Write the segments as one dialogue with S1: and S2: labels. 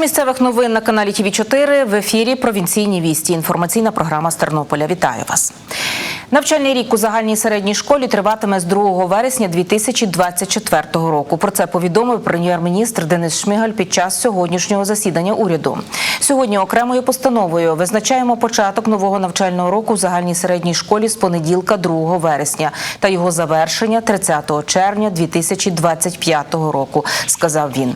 S1: Місцевих новин на каналі ТВ 4 в ефірі Провінційні вісті. Інформаційна програма з Тернополя. Вітаю вас. Навчальний рік у загальній середній школі триватиме з 2 вересня 2024 року. Про це повідомив прем'єр-міністр Денис Шмигаль під час сьогоднішнього засідання уряду. Сьогодні окремою постановою визначаємо початок нового навчального року в загальній середній школі з понеділка 2 вересня та його завершення 30 червня 2025 року, сказав він.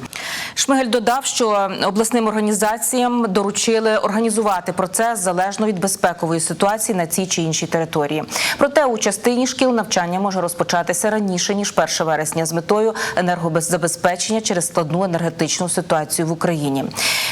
S1: Шмигаль додав, що обласним організаціям доручили організувати процес залежно від безпекової ситуації на цій чи іншій території. Проте у частині шкіл навчання може розпочатися раніше ніж 1 вересня з метою енергозабезпечення через складну енергетичну ситуацію в Україні.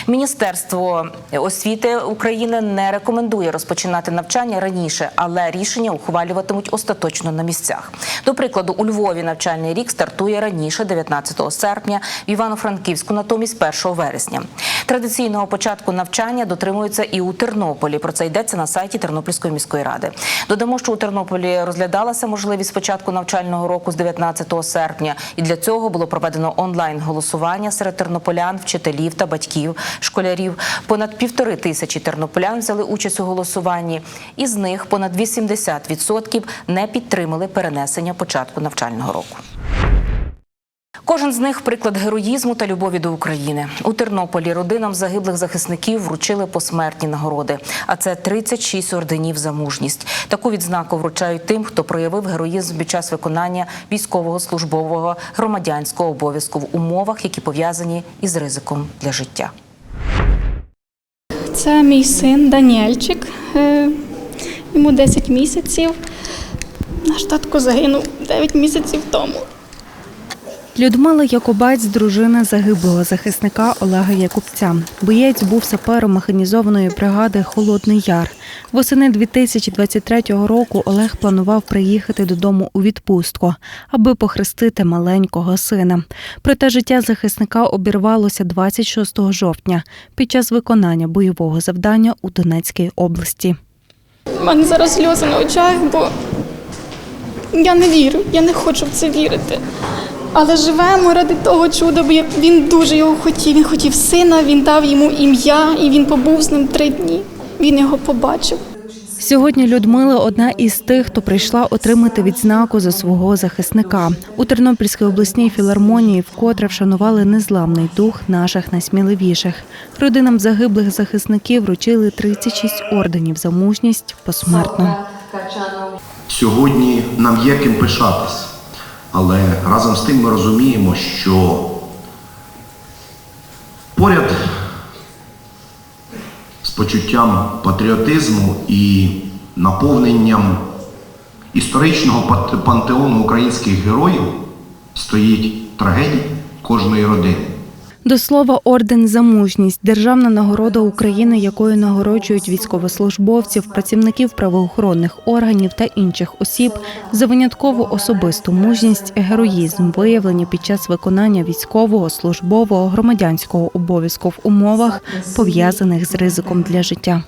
S1: Міністерство освіти України не рекомендує розпочинати навчання раніше, але рішення ухвалюватимуть остаточно на місцях. До прикладу, у Львові навчальний рік стартує раніше 19 серпня, в Івано-Франківську натомість 1 вересня. Традиційного початку навчання дотримуються і у Тернополі. Про це йдеться на сайті Тернопільської міської ради. Додамо, що у Тернополі розглядалася можливість початку навчального року з 19 серпня, і для цього було проведено онлайн голосування серед тернополян, вчителів та батьків, школярів. Понад півтори тисячі тернополян взяли участь у голосуванні. Із них понад 80% не підтримали перенесення початку навчального року. Кожен з них приклад героїзму та любові до України. У Тернополі родинам загиблих захисників вручили посмертні нагороди. А це 36 орденів за мужність. Таку відзнаку вручають тим, хто проявив героїзм під час виконання військового службового громадянського обов'язку в умовах, які пов'язані із ризиком для життя.
S2: Це мій син Даніельчик. Е, Йому 10 місяців. Наш татко загинув 9 місяців тому.
S3: Людмила Якубець, дружина загиблого захисника Олега Якубця. Боєць був сапером механізованої бригади Холодний Яр. Восени 2023 року Олег планував приїхати додому у відпустку, аби похрестити маленького сина. Проте життя захисника обірвалося 26 жовтня під час виконання бойового завдання у Донецькій області.
S2: У мене зараз сльози на очах, бо я не вірю, я не хочу в це вірити. Але живемо ради того чуда, бо я- він дуже його хотів. Він хотів сина, він дав йому ім'я, і він побув з ним три дні. Він його побачив.
S3: Сьогодні Людмила одна із тих, хто прийшла отримати відзнаку за свого захисника. У Тернопільській обласній філармонії вкотре вшанували незламний дух наших найсміливіших. Родинам загиблих захисників вручили 36 орденів за мужність посмертно.
S4: Сьогодні нам є ким пишатись, але разом з тим ми розуміємо, що поряд з почуттям патріотизму і наповненням історичного пантеону українських героїв стоїть трагедія кожної родини.
S3: До слова, орден за мужність державна нагорода України, якою нагороджують військовослужбовців, працівників правоохоронних органів та інших осіб за виняткову особисту мужність, героїзм, виявлені під час виконання військового, службового, громадянського обов'язку в умовах, пов'язаних з ризиком для життя.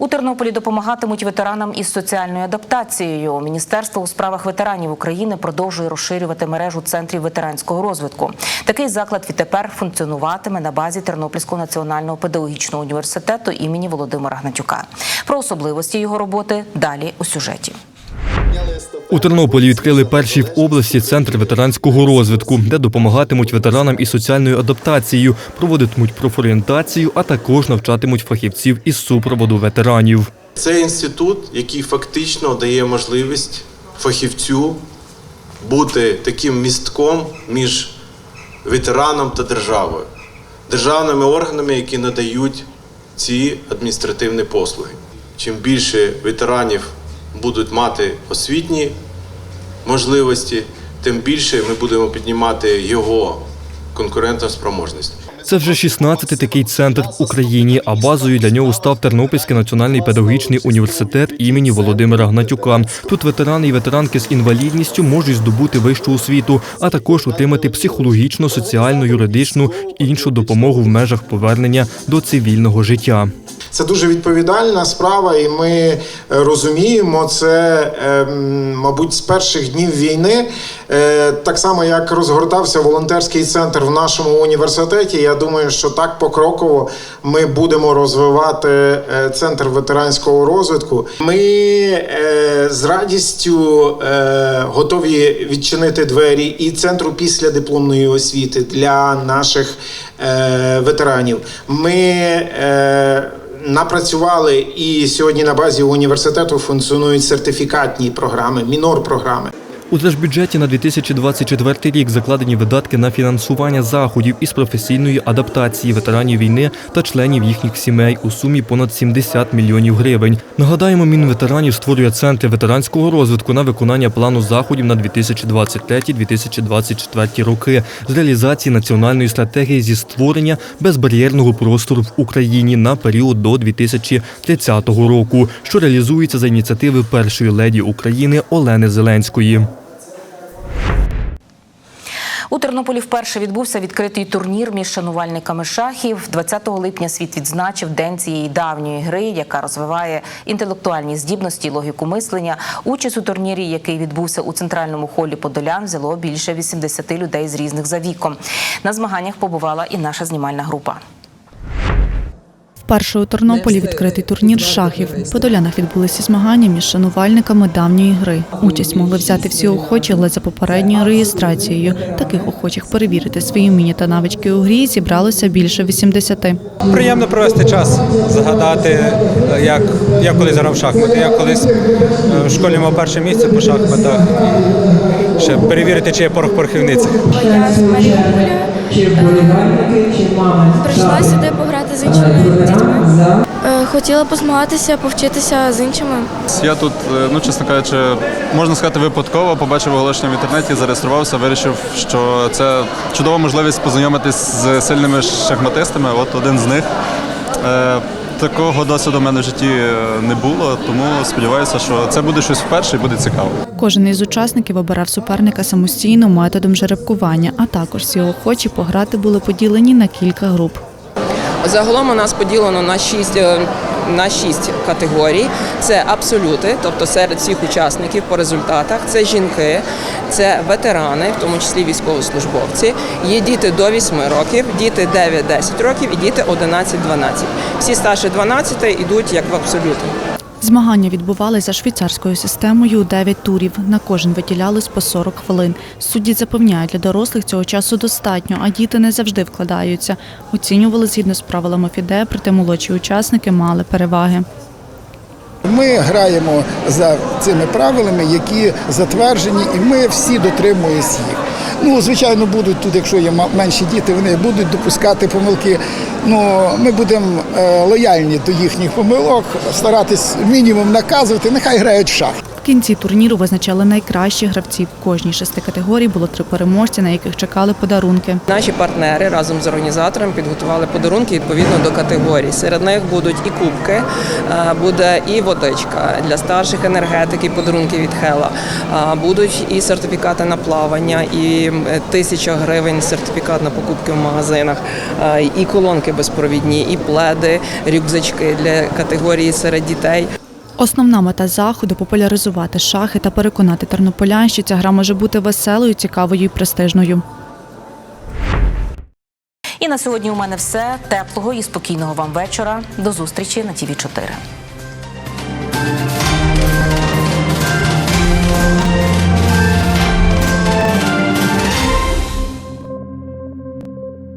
S1: У Тернополі допомагатимуть ветеранам із соціальною адаптацією. Міністерство у справах ветеранів України продовжує розширювати мережу центрів ветеранського розвитку. Такий заклад відтепер функціонуватиме на базі Тернопільського національного педагогічного університету імені Володимира Гнатюка. Про особливості його роботи далі у сюжеті.
S5: У Тернополі відкрили перший в області центр ветеранського розвитку, де допомагатимуть ветеранам із соціальною адаптацією, проводитимуть профорієнтацію, а також навчатимуть фахівців із супроводу ветеранів.
S6: Це інститут, який фактично дає можливість фахівцю бути таким містком між ветераном та державою, державними органами, які надають ці адміністративні послуги. Чим більше ветеранів будуть мати освітні можливості, тим більше ми будемо піднімати його конкурентоспроможність.
S5: Це вже 16-й такий центр в Україні, а базою для нього став Тернопільський національний педагогічний університет імені Володимира Гнатюка. Тут ветерани і ветеранки з інвалідністю можуть здобути вищу освіту, а також отримати психологічну, соціальну, юридичну і іншу допомогу в межах повернення до цивільного життя.
S7: Це дуже відповідальна справа, і ми е, розуміємо це, ем, мабуть, з перших днів війни. Е, Так само, як розгортався волонтерський центр в нашому університеті. Я думаю, що так покроково ми будемо розвивати е, центр ветеранського розвитку. Ми е, з радістю е, готові відчинити двері і центру після дипломної освіти для наших ветеранів. Ми напрацювали і сьогодні на базі університету функціонують сертифікатні програми, мінор-програми.
S5: У держбюджеті на 2024 рік закладені видатки на фінансування заходів із професійної адаптації ветеранів війни та членів їхніх сімей у сумі понад 70 мільйонів гривень. Нагадаємо, Мінветеранів створює центри ветеранського розвитку на виконання плану заходів на 2023-2024 роки з реалізації національної стратегії зі створення безбар'єрного простору в Україні на період до 2030 року, що реалізується за ініціативи першої леді України Олени Зеленської.
S1: У Тернополі вперше відбувся відкритий турнір між шанувальниками шахів. 20 липня світ відзначив день цієї давньої гри, яка розвиває інтелектуальні здібності і логіку мислення. Участь у турнірі, який відбувся у центральному холі Подолян, взяло більше 80 людей з різних за віком. На змаганнях побувала і наша знімальна група.
S8: Вперше у Тернополі відкритий турнір шахів. В Подолянах відбулися змагання між шанувальниками давньої гри. Участь могли взяти всі охочі, але за попередньою реєстрацією. Таких охочих перевірити свої вміння та навички у грі зібралося більше 80.
S9: Приємно провести час, згадати, е, як я колись грав шахмати. Я колись е, в школі мав перше місце по шахматах. Ще перевірити, чи є порох порохівниці.
S10: Я з Маріуполя прийшла сюди пограти з іншими дітьми. Е, Хотіла позмагатися, повчитися з іншими.
S11: Я тут, е, ну чесно кажучи, можна сказати, випадково побачив оголошення в інтернеті, зареєструвався, вирішив, що це чудова можливість познайомитись з сильними шахматистами. От один з них. Такого досвіду в мене в житті е, не було, тому сподіваюся, що це буде щось вперше і буде цікаво.
S8: Кожен із учасників обирав суперника самостійно методом жеребкування, а також всі охочі пограти були поділені на кілька груп.
S12: Загалом у нас поділено на шість. е, На шість категорій це абсолюти, тобто серед всіх учасників по результатах. Це жінки, це ветерани, в тому числі військовослужбовці. Є діти до 8 років, діти 9-10 років і діти 11-12. Всі старші 12 йдуть як в абсолюти.
S8: Змагання відбувалися за швейцарською системою у 9 турів. На кожен виділялось по 40 хвилин. Судді запевняють, для дорослих цього часу достатньо, а діти не завжди вкладаються. Оцінювали згідно з правилами ФІДЕ, проте молодші учасники мали переваги.
S13: Ми граємо за цими правилами, які затверджені, і ми всі дотримуємося їх. Ну, звичайно, будуть тут, якщо є менші діти, вони будуть допускати помилки. Ну, ми будемо е, лояльні до їхніх помилок, старатись мінімум наказувати, нехай грають в шах.
S8: Кінці турніру визначали найкращих гравців. В кожній шести категорій було три переможці, на яких чекали подарунки.
S12: Наші партнери разом з організаторами підготували подарунки відповідно до категорій. Серед них будуть і кубки, е, буде і водичка для старших енергетиків, подарунки від Хела. Будуть і сертифікати на плавання, і тисяча гривень сертифікат на покупки в магазинах, е, і колонки безпровідні, і пледи, рюкзачки для категорії серед дітей.
S8: Основна мета заходу популяризувати шахи та переконати тернополян, що ця гра може бути веселою, цікавою і престижною.
S1: І на сьогодні у мене все. Теплого і спокійного вам вечора. До зустрічі на ТІВІ 4